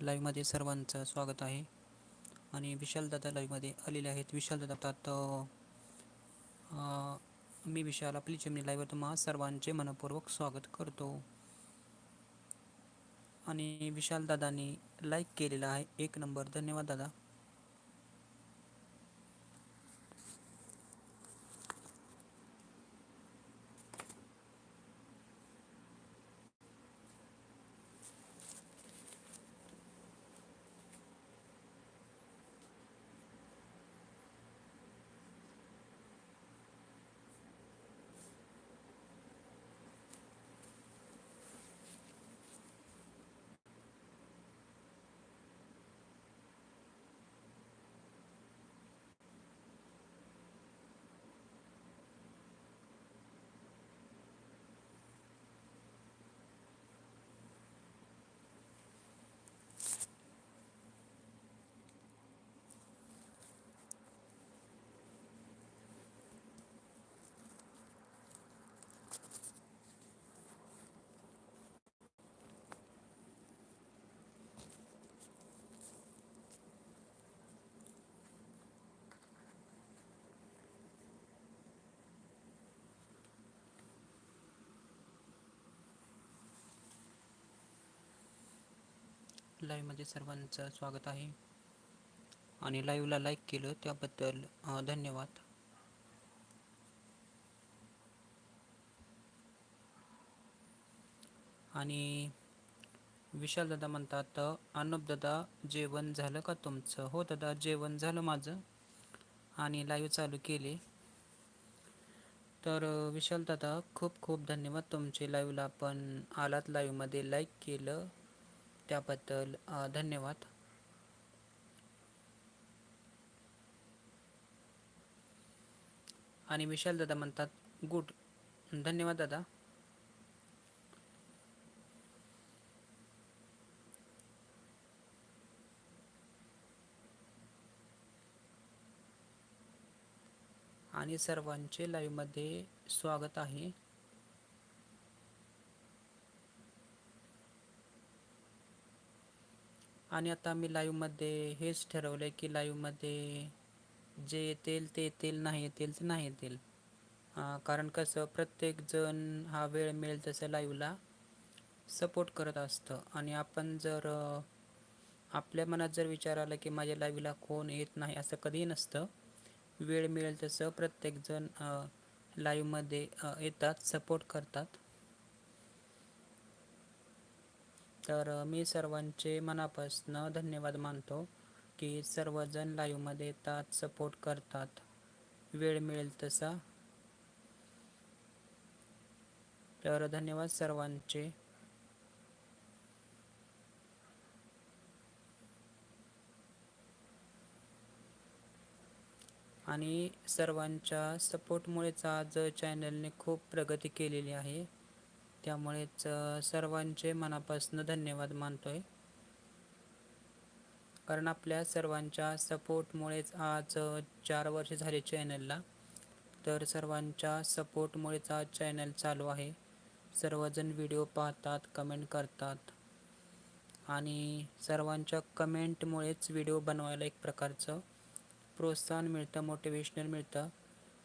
लाईव्हमध्ये सर्वांचं स्वागत आहे. आणि विशालदादा लाईव्हमध्ये आलेले आहेत. विशालदादा तर मी विशाल आपली चिमणी लाईव्ह तुम्हा सर्वांचे मनपूर्वक स्वागत करतो. आणि विशालदादांनी लाईक केलेला आहे. एक नंबर. धन्यवाद दादा. लाईव्हमध्ये सर्वांचं स्वागत आहे. आणि लाईव्हला लाईक केलं त्याबद्दल धन्यवाद. आणि विशाल दादा म्हणतात अनुप दादा जेवण झालं का तुमचं? हो दादा जेवण झालं माझं. आणि लाईव्ह चालू केले. तर विशाल दादा खूप खूप धन्यवाद तुमचे लाईव्हला आपण आलात लाईव्हमध्ये लाईक केलं. त्याबद्दल धन्यवाद. आणि विशाल दादा म्हणतात गुड. धन्यवाद दादा. आणि सर्वांचे लाईव्हमध्ये स्वागत आहे. आणि आता मी लाईव्हमध्ये हेच ठरवलं आहे की लाईव्हमध्ये जे येतील ते येतील नाही येतील ते नाही येतील. कारण कसं प्रत्येकजण हा वेळ मिळेल तसं लाईव्हला सपोर्ट करत असतं. आणि आपण जर आपल्या मनात जर विचार आला की माझ्या लाईव्हला कोण येत नाही असं कधीही नसतं वेळ मिळेल तसं प्रत्येकजण लाईव्हमध्ये येतात सपोर्ट करतात. तर मी सर्वांचे मनापासून धन्यवाद मानतो की सर्वजण लाईव्हमध्ये येतात सपोर्ट करतात. वेळ मिळेल तसा. तर धन्यवाद सर्वांचे. आणि सर्वांच्या सपोर्टमुळेच आज चॅनलने खूप प्रगती केलेली आहे. त्यामुळेच सर्वांचे मनापासून धन्यवाद मानतो आहे कारण आपल्या सर्वांच्या सपोर्टमुळेच आज चार वर्ष झाले चॅनलला. तर सर्वांच्या सपोर्टमुळेच आज चॅनल चालू आहे. सर्वजण व्हिडिओ पाहतात कमेंट करतात. आणि सर्वांच्या कमेंटमुळेच व्हिडिओ बनवायला एक प्रकारचं प्रोत्साहन मिळतं मोटिवेशनल मिळतं.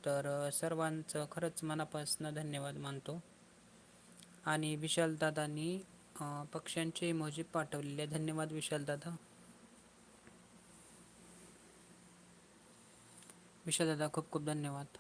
तर सर्वांचं खरंच मनापासून धन्यवाद मानतो. आणि विशालदादांनी पक्ष्यांचे इमोजी पाठवलेले. धन्यवाद विशालदादा विशालदादा खूप खूप धन्यवाद.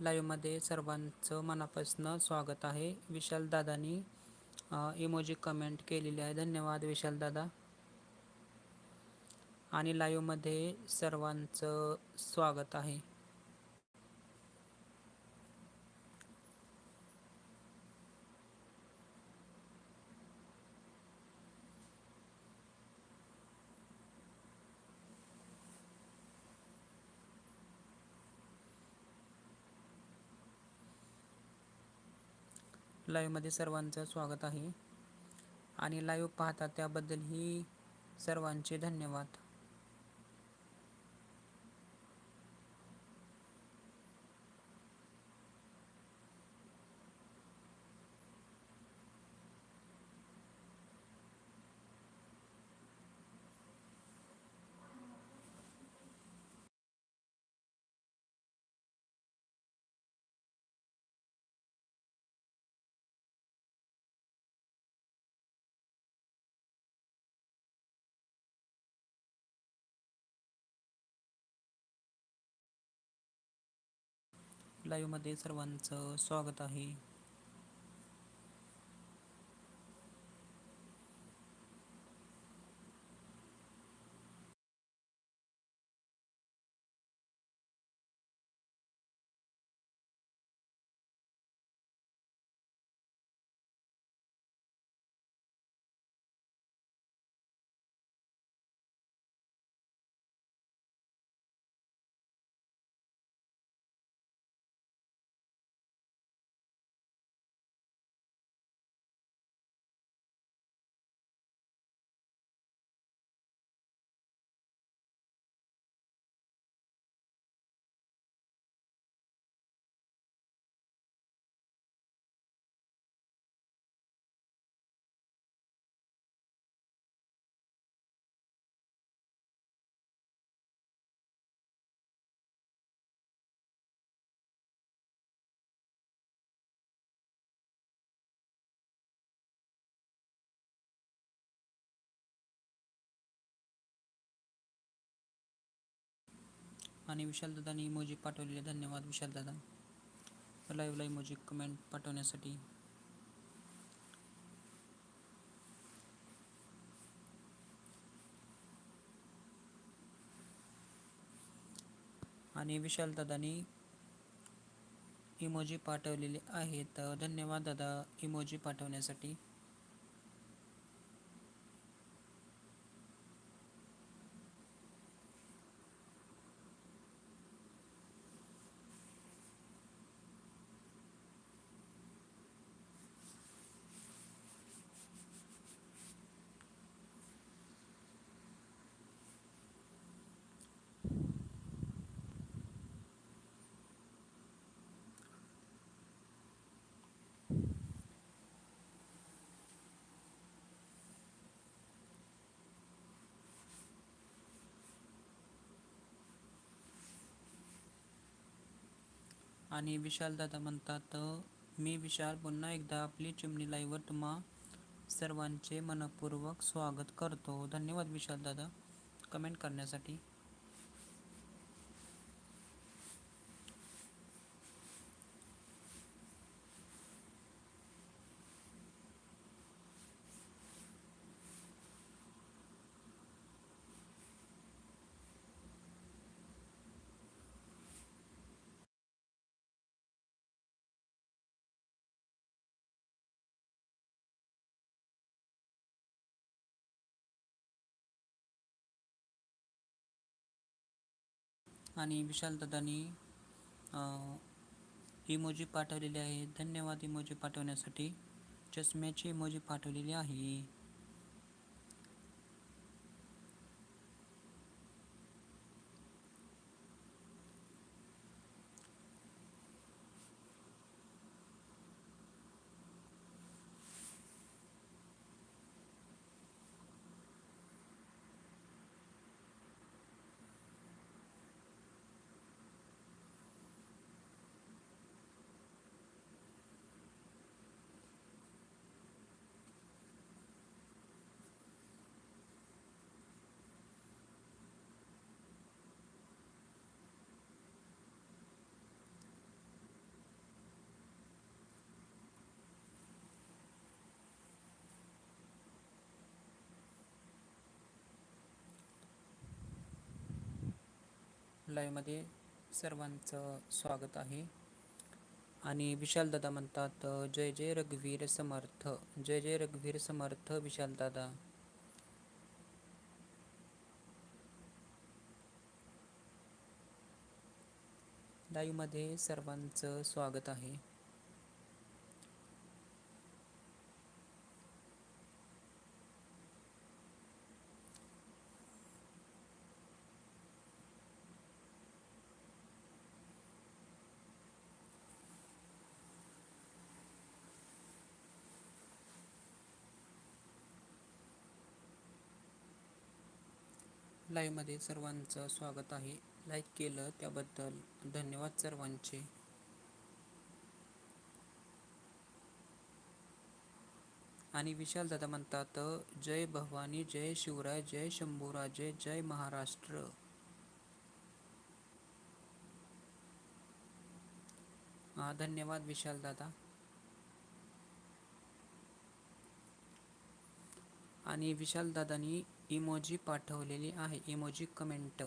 लाईव्हमध्ये सर्वांचं मनापासून स्वागत आहे. विशाल दादानी इमोजी कमेंट केलेली आहे. धन्यवाद विशाल दादा. आणि लाईव्हमध्ये सर्वांचं स्वागत आहे. लाईव्हमध्ये सर्वांचं स्वागत आहे. आणि लाईव्ह पाहता त्याबद्दलही सर्वांचे धन्यवाद. लाईव्हमध्ये सर्वांचं स्वागत आहे. आणि विशालदादाने इमोजी पाठवलेले. धन्यवाद विशालदादा लाईव्हला इमोजी कमेंट पाठवण्यासाठी. आणि विशालदादांनी इमोजी पाठवलेले आहेत. धन्यवाद दादा इमोजी पाठवण्यासाठी. आणि विशाल दादा म्हणतात मी विशाल पुन्हा एकदा आपली चिमणी लाईव्हवर तुम्हा सर्वांचे मनपूर्वक स्वागत करतो. धन्यवाद विशाल दादा. कमेंट करण्यासाठी. आणि विशाल दादानी इमोजी पाठवलेली आहे. धन्यवाद इमोजी पाठवण्यासाठी. चष्म्याची इमोजी पाठवलेली आहे. लाईव्हमध्ये सर्वांचं स्वागत आहे. आणि विशाल दादा म्हणतात जय जय रघुवीर समर्थ जय जय रघुवीर समर्थ विशाल दादा. लाईव्हमध्ये सर्वांचं स्वागत आहे. लाईव्हमध्ये सर्वांचं स्वागत आहे. लाईक केलं त्याबद्दल धन्यवाद सर्वांचे. आणि विशाल दादा म्हणतात जय भवानी जय शिवराय जय शंभूराजे जय महाराष्ट्र. धन्यवाद विशाल दादा. आणि विशाल दादानी इमोजी पाठवलेली आहे. इमोजी कमेंट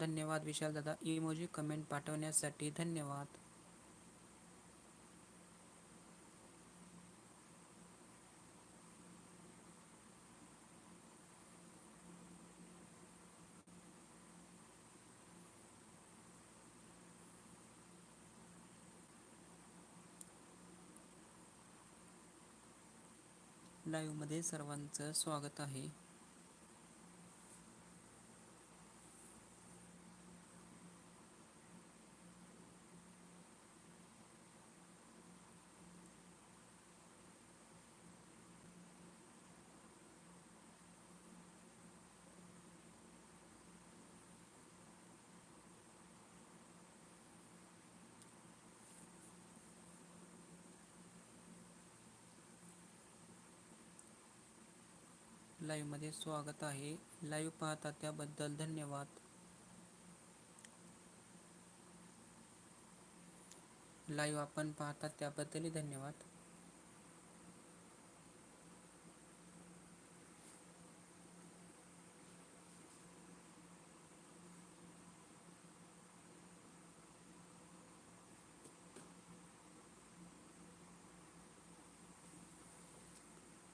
धन्यवाद विशाल दादा. इमोजी कमेंट पाठवण्यासाठी धन्यवाद. लाईव्हमध्ये सर्वांचं स्वागत आहे. लाईव्हमध्ये स्वागत आहे. लाईव्ह पाहता त्याबद्दल धन्यवाद. लाईव्ह आपण पाहता त्याबद्दलही धन्यवाद.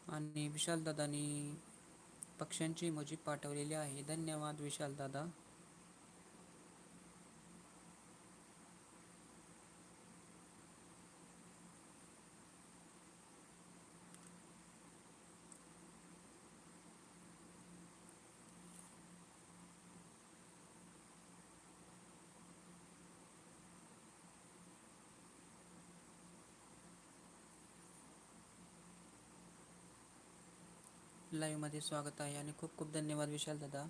आणि विशाल दादानी पक्ष्यांची इमोजी पाठवलेली आहे. धन्यवाद विशाल लाईव्हमध्ये स्वागत आहे आणि खूप खूप धन्यवाद विशाल दादा.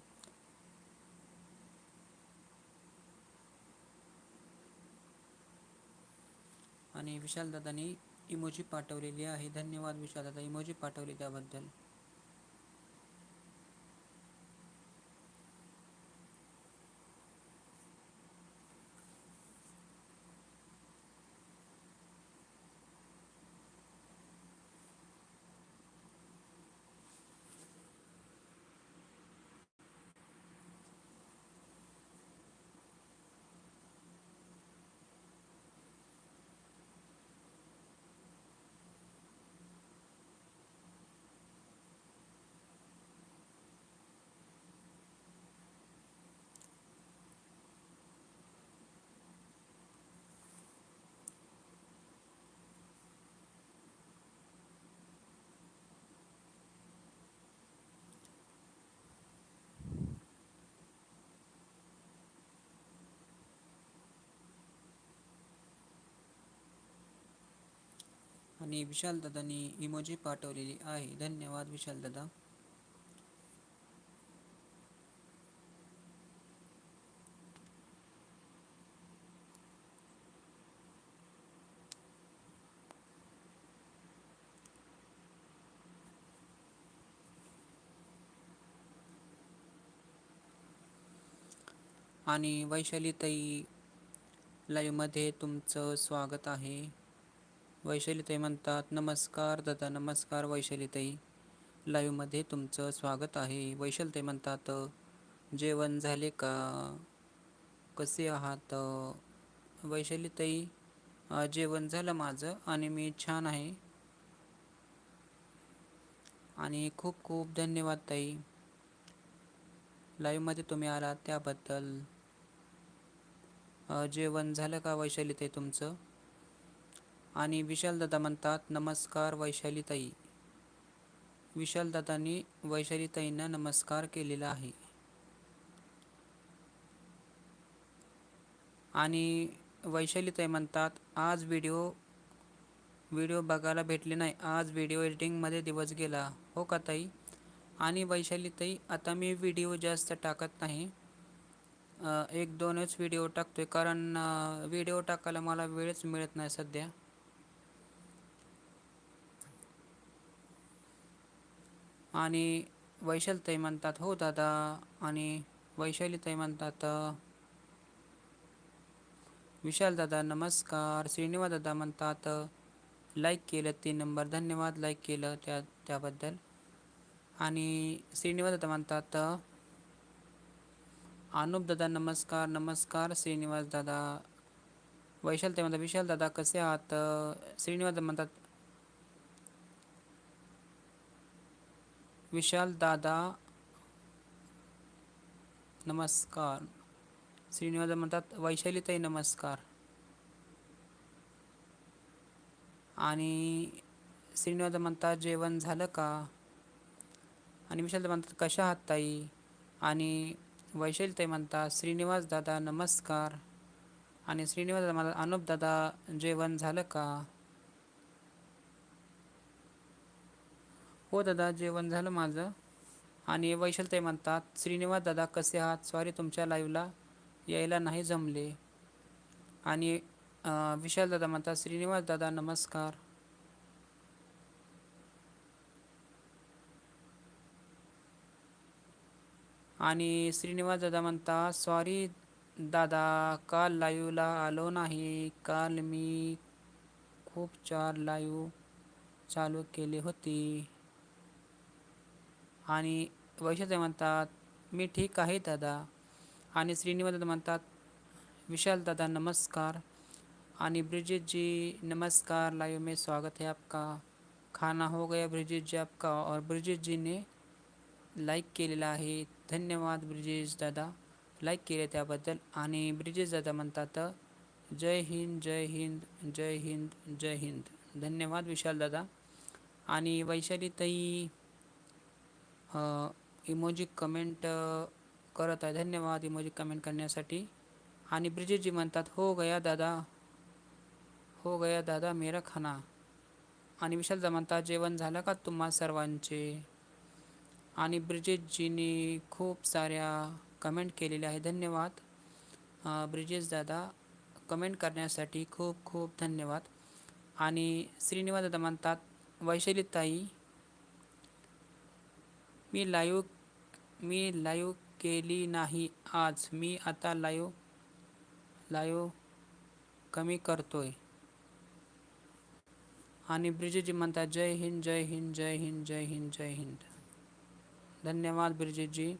आणि विशाल दादानी इमोजी पाठवलेली आहे. धन्यवाद विशाल दादा इमोजी पाठवली त्याबद्दल. आणि विशाल दादांनी इमोजी पाठवलेली आहे. धन्यवाद विशाल दादा. आणि वैशालीताई लाईव्हमध्ये तुमचं स्वागत आहे. वैशालीताई म्हणतात नमस्कार दादा नमस्कार वैशालीताई. लाईव्हमध्ये तुमचं स्वागत आहे. वैशालीताई म्हणतात जेवण झाले का? कसे आहात? वैशालीताई जेवण झालं माझं आणि मी छान आहे. आणि खूप खूप धन्यवाद ताई. लाईव्हमध्ये तुम्ही आलात त्याबद्दल. जेवण झालं का वैशालीताई तुमचं? आणि विशालदादा म्हणतात नमस्कार वैशालीताई. विशालदादांनी वैशालीताईंना नमस्कार केलेला आहे. आणि वैशालीताई म्हणतात आज व्हिडिओ व्हिडिओ बघायला भेटले नाही. आज व्हिडिओ एडिटिंगमध्ये दिवस गेला. हो का ताई? आणि वैशालीताई आता मी व्हिडिओ जास्त टाकत नाही. एक दोनच व्हिडिओ टाकतो आहे कारण व्हिडिओ टाकायला मला वेळच मिळत नाही सध्या. आणि वैशालीताई म्हणतात हो दादा. आणि वैशालीताई म्हणतात विशाल दादा नमस्कार. श्रीनिवास दादा म्हणतात लाईक केलं तीन नंबर धन्यवाद लाईक केलं त्या त्याबद्दल. आणि श्रीनिवास दादा म्हणतात अनुप दादा नमस्कार नमस्कार श्रीनिवास दादा. वैशाल ते म्हणतात विशाल दादा कसे आहात? श्रीनिवास म्हणतात विशाल दादा नमस्कार. श्रीनिवास म्हणतात वैशालीताई नमस्कार. आणि श्रीनिवास म्हणतात जेवण झालं का? आणि विशाल म्हणतात कशा आहात ताई? आणि वैशालीताई म्हणतात श्रीनिवास दादा नमस्कार. आणि श्रीनिवास दादा म्हणतात अनुप दादा जेवण झालं का? हो दादा जेवण झालं माझं. आणि वैशलताई म्हणतात श्रीनिवास दादा कसे आहात? सॉरी तुमच्या लाईव्हला यायला नाही जमले. आणि विशाल दादा म्हणतात श्रीनिवास दादा नमस्कार. आणि श्रीनिवास दादा म्हणतात सॉरी दादा काल लाईव्हला आलो नाही. काल मी खूप चार लाईव्ह चालू केली होती. आणि वैशते म्हणतात मी ठीक आहे दादा. आणि श्रीनिवास दादा म्हणतात विशाल दादा नमस्कार. आणि ब्रिजित जी नमस्कार लाइव में स्वागत है आपका। खाना हो गया ब्रिजित जी आपका. और ब्रिजित जी ने लाईक केलेला आहे. धन्यवाद ब्रिजेश दादा. लाईक केले त्याबद्दल. आणि ब्रिजेश दादा म्हणतात जय हिंद जय हिंद जय हिंद जय हिंद. धन्यवाद विशाल दादा. आणि वैशालीताई इमोजी कमेंट करत आहे. धन्यवाद इमोजी कमेंट करण्यासाठी. आणि ब्रिजेशजी म्हणतात हो गया दादा. हो गया दादा मेरा खाना. आणि विशालदा म्हणतात जेवण झालं का तुम्हा सर्वांचे? आणि ब्रिजेशजीनी खूप साऱ्या कमेंट केलेल्या आहे धन्यवाद. ब्रिजेश दादा कमेंट करण्यासाठी खूप खूप धन्यवाद. आणि श्रीनिवास दादा म्हणतात वैशाली ताई मी लाईव्ह मी लाईव्ह केली नाही आज. मी आता लाईव्ह लाईव्ह कमी करतोय. आणि ब्रिजेशजी म्हणतात जय हिंद जय हिंद जय हिंद जय हिंद जय हिंद. धन्यवाद ब्रिजेशजी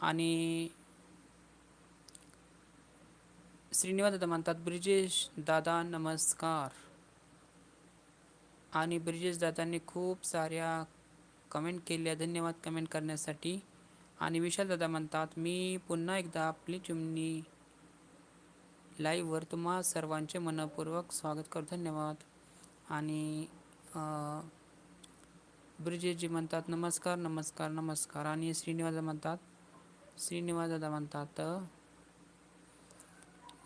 आणि श्रीनिवास दादा म्हणतात ब्रिजेश दादा नमस्कार. आणि ब्रिजेश दादांनी खूप साऱ्या कमेंट केल्या धन्यवाद कमेंट करण्यासाठी. आणि विशाल दादा म्हणतात मी पुन्हा एकदा आपली चिमणी लाईव्हवर तुम्हा सर्वांचे मनपूर्वक स्वागत करतो. धन्यवाद. आणि ब्रिजेशजी म्हणतात नमस्कार नमस्कार नमस्कार. आणि श्रीनिवास म्हणतात श्रीनिवास दादा म्हणतात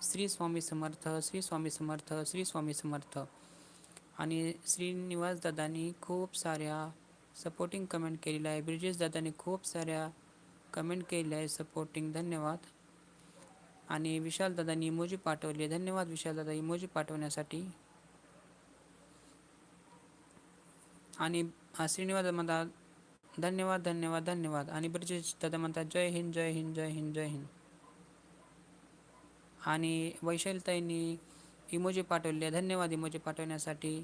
श्री स्वामी समर्थ श्री स्वामी समर्थ श्री स्वामी समर्थ. आणि श्रीनिवास दादांनी खूप साऱ्या सपोर्टिंग कमेंट केलेला आहे. ब्रिजेश दादांनी खूप साऱ्या कमेंट केलेल्या आहे सपोर्टिंग धन्यवाद. आणि विशाल दादांनी इमोजी पाठवली आहे. धन्यवाद विशाल दादा. इमोजी पाठवण्यासाठी. आणि श्रीनिवास म्हणतात धन्यवाद धन्यवाद धन्यवाद. आणि ब्रिजेश दादा म्हणतात जय हिंद जय हिंद जय हिंद जय हिंद. आणि वैशालताईंनी इमोजी पाठवले धन्यवाद इमोजी पाठवण्यासाठी.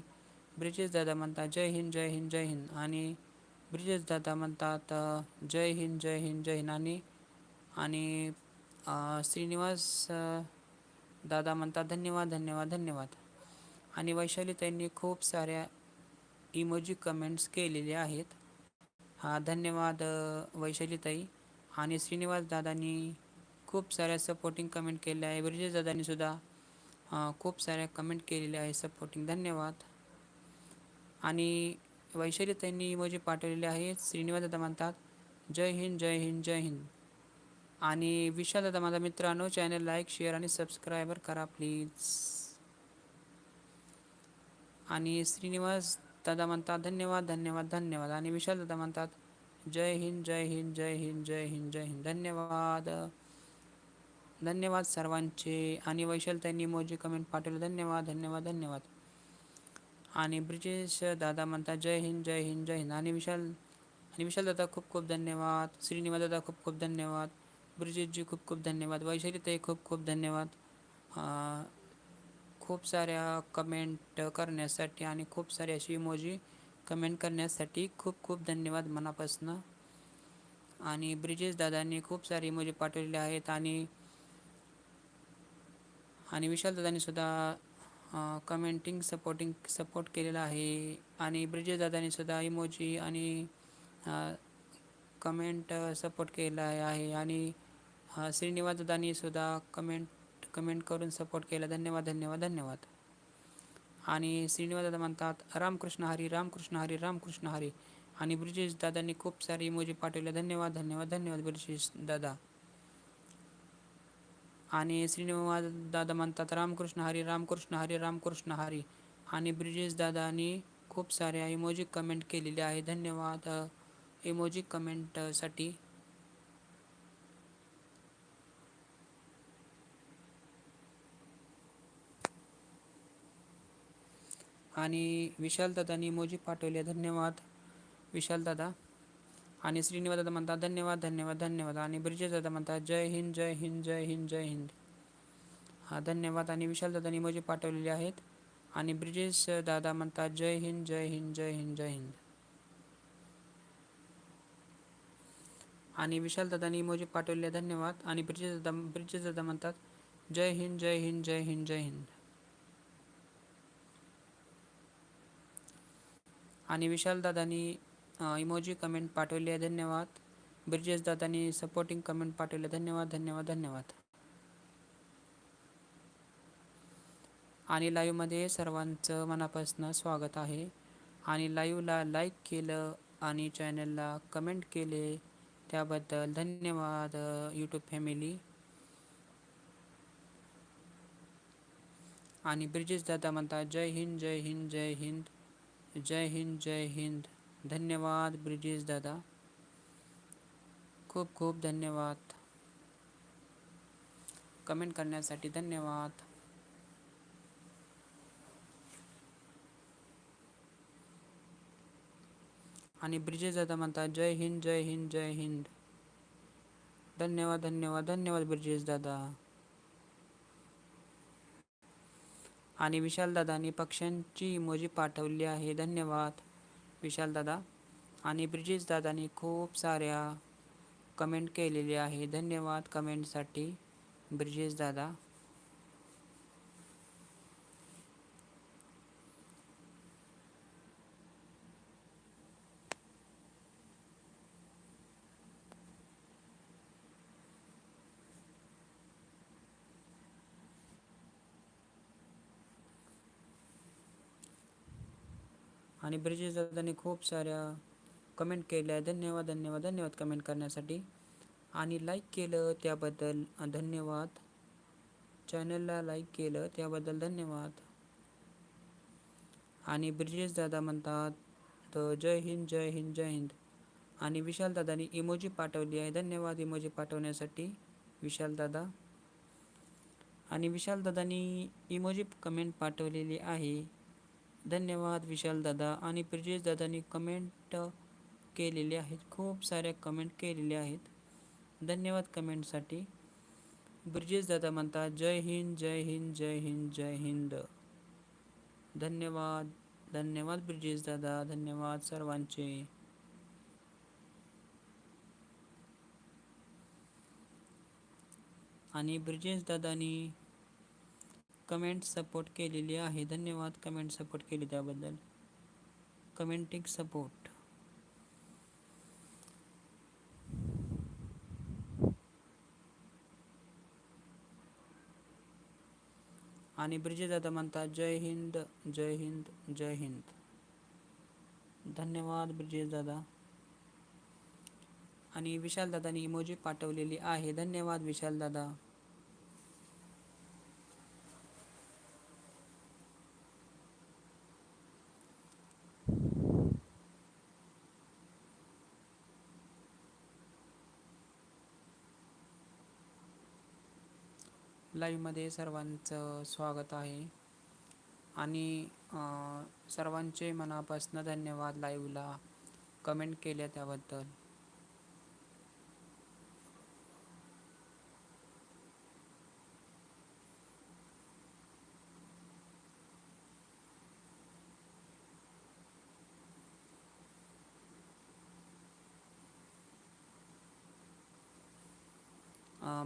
ब्रिजेश दादा म्हणतात जय हिंद जय हिंद जय हिंद. आणि ब्रिजेश दादा म्हणतात जय हिंद जय हिंद जय हिनानी आणि श्रीनिवास दादा म्हणतात धन्यवाद धन्यवाद धन्यवाद. आणि वैशालीताईंनी खूप साऱ्या इमोजी कमेंट्स केलेले आहेत. हा धन्यवाद वैशालीताई आणि श्रीनिवास दादांनी खूप साऱ्या सपोर्टिंग कमेंट केल्या आहे. ब्रिजेश दादांनी सुद्धा खूप साऱ्या कमेंट केलेल्या आहे. सपोर्टिंग धन्यवाद. आणि वैशाली त्यांनी इमोजी पाठवलेले आहे. श्रीनिवास दादा म्हणतात जय हिंद जय हिंद जय हिंद. आणि विशाल दादा माझा मित्रांनो चॅनल लाईक शेअर आणि सबस्क्रायबर करा प्लीज. आणि श्रीनिवास दादा म्हणतात धन्यवाद धन्यवाद धन्यवाद. आणि विशाल दादा म्हणतात जय हिंद जय हिंद जय हिंद जय हिंद जय हिंद. धन्यवाद. धन्यवाद सर्वांचे. आणि वैशाल त्यांनी मोजी कमेंट पाठवले धन्यवाद धन्यवाद धन्यवाद. आणि ब्रिजेश दादा म्हणतात जय हिंद जय हिंद जय हिंद. आणि विशाल आणि विशाल दादा खूप खूप धन्यवाद. श्रीनिवास दादा खूप खूप धन्यवाद. ब्रिजेशजी खूप खूप धन्यवाद. वैशालीताई खूप खूप धन्यवाद. खूप साऱ्या कमेंट करण्यासाठी आणि खूप सारे अशी इमोजी कमेंट करण्यासाठी खूप खूप धन्यवाद मनापासनं. आणि ब्रिजेश दादांनी खूप सारे इमोजी पाठवलेले आहेत आणि आणि विशाल दादांनी सुद्धा कमेंटिंग सपोर्टिंग सपोर्ट केलेला आहे. आणि ब्रिजेश दादांनी सुद्धा इमोजी आणि कमेंट सपोर्ट केला आहे. आणि श्रीनिवास दादांनी सुद्धा कमेंट कमेंट करून सपोर्ट केला. धन्यवाद धन्यवाद धन्यवाद. आणि श्रीनिवास दादा म्हणतात रामकृष्ण हरी रामकृष्ण हरी रामकृष्ण हरी. आणि ब्रिजेश दादांनी खूप सारे इमोजी पाठवले. धन्यवाद धन्यवाद धन्यवाद ब्रिजेश दादा. आणि श्रीनिवास दादा म्हणतात रामकृष्ण हरी रामकृष्ण हरी रामकृष्ण हरी. आणि ब्रिजेश दादानी खूप साऱ्या इमोजी कमेंट केलेले आहे धन्यवाद इमोजी कमेंटसाठी आणि विशाल दादानी इमोजी पाठवले धन्यवाद विशाल दादा. आणि श्रीनिवास दादा म्हणतात धन्यवाद धन्यवाद धन्यवाद. आणि ब्रिजेश दादा म्हणतात जय हिंद जय हिंद जय हिंद जय हिंद. हा धन्यवाद. आणि विशाल दादानी इमोजी पाठवलेले आहेत. आणि ब्रिजेश दादा म्हणतात जय हिंद जय हिंद जय हिंद जय हिंद. आणि विशाल दादानी इमोजी पाठवले धन्यवाद. आणि ब्रिजेश दादा ब्रिजेश दादा म्हणतात जय हिंद जय हिंद जय हिंद जय हिंद. आणि विशाल दादानी इमोजी कमेंट पाठवली आहे. धन्यवाद. ब्रिजेश दादानी सपोर्टिंग कमेंट पाठवले धन्यवाद धन्यवाद धन्यवाद. आणि लाईव्हमध्ये सर्वांचं मनापासून स्वागत आहे. आणि लाईव्हला लाईक केलं आणि चॅनलला कमेंट केले त्याबद्दल धन्यवाद यूट्यूब फॅमिली आणि ब्रिजेश दादा म्हणतात जय हिंद जय हिंद जय हिंद जय हिंद जय हिंद. धन्यवाद ब्रिजेश दादा. खूप खूप धन्यवाद. कमेंट करण्यासाठी धन्यवाद. आणि ब्रिजेश दादा म्हणतात जय हिंद जय हिंद जय हिंद. धन्यवाद धन्यवाद धन्यवाद ब्रिजेश दादा. आणि विशाल दादानी पक्ष्यांची इमोजी पाठवली आहे. धन्यवाद. विशाल दादा आणि ब्रिजेश दादांनी खूप साऱ्या कमेंट केलेली आहे धन्यवाद कमेंटसाठी ब्रिजेश आणि ब्रिजेश दादांनी खूप साऱ्या कमेंट केल्या. धन्यवाद धन्यवाद धन्यवाद कमेंट करण्यासाठी. आणि लाईक केलं त्याबद्दल धन्यवाद. चॅनलला लाईक केलं त्याबद्दल धन्यवाद. आणि ब्रिजेश दादा म्हणतात तर जय हिंद जय हिंद जय हिंद. आणि विशाल दादानी इमोजी पाठवली आहे. धन्यवाद इमोजी पाठवण्यासाठी विशाल दादा. आणि विशाल दादानी इमोजी कमेंट पाठवलेली आहे. धन्यवाद विशाल दादा आणि ब्रिजेश दादानी कमेंट केलेले आहेत. खूप साऱ्या कमेंट केलेल्या आहेत. धन्यवाद कमेंटसाठी ब्रिजेश दादा म्हणतात जय हिंद जय हिंद जय हिंद जय हिंद. धन्यवाद धन्यवाद ब्रिजेश दादा धन्यवाद सर्वांचे. आणि ब्रिजेश दादानी कमेंट सपोर्ट केलेली आहे. धन्यवाद कमेंट सपोर्ट केली त्याबद्दल. Commenting support. आणि ब्रिजे दादा म्हणतात जय हिंद जय हिंद जय हिंद. धन्यवाद ब्रिजेश दादा. आणि विशाल दादानी इमोजी पाठवलेली आहे. धन्यवाद विशाल दादा. लाईव्हमध्ये सर्वांचं स्वागत आहे. आणि सर्वांचे मनापासून धन्यवाद लाईव्हला कमेंट केल्या त्याबद्दल.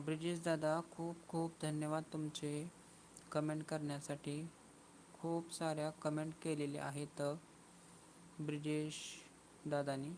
ब्रिजेश दादा खूप खूप धन्यवाद तुमचे कमेंट करण्यासाठी. खूप साऱ्या कमेंट केलेल्या आहेत ब्रिजेश दादानी.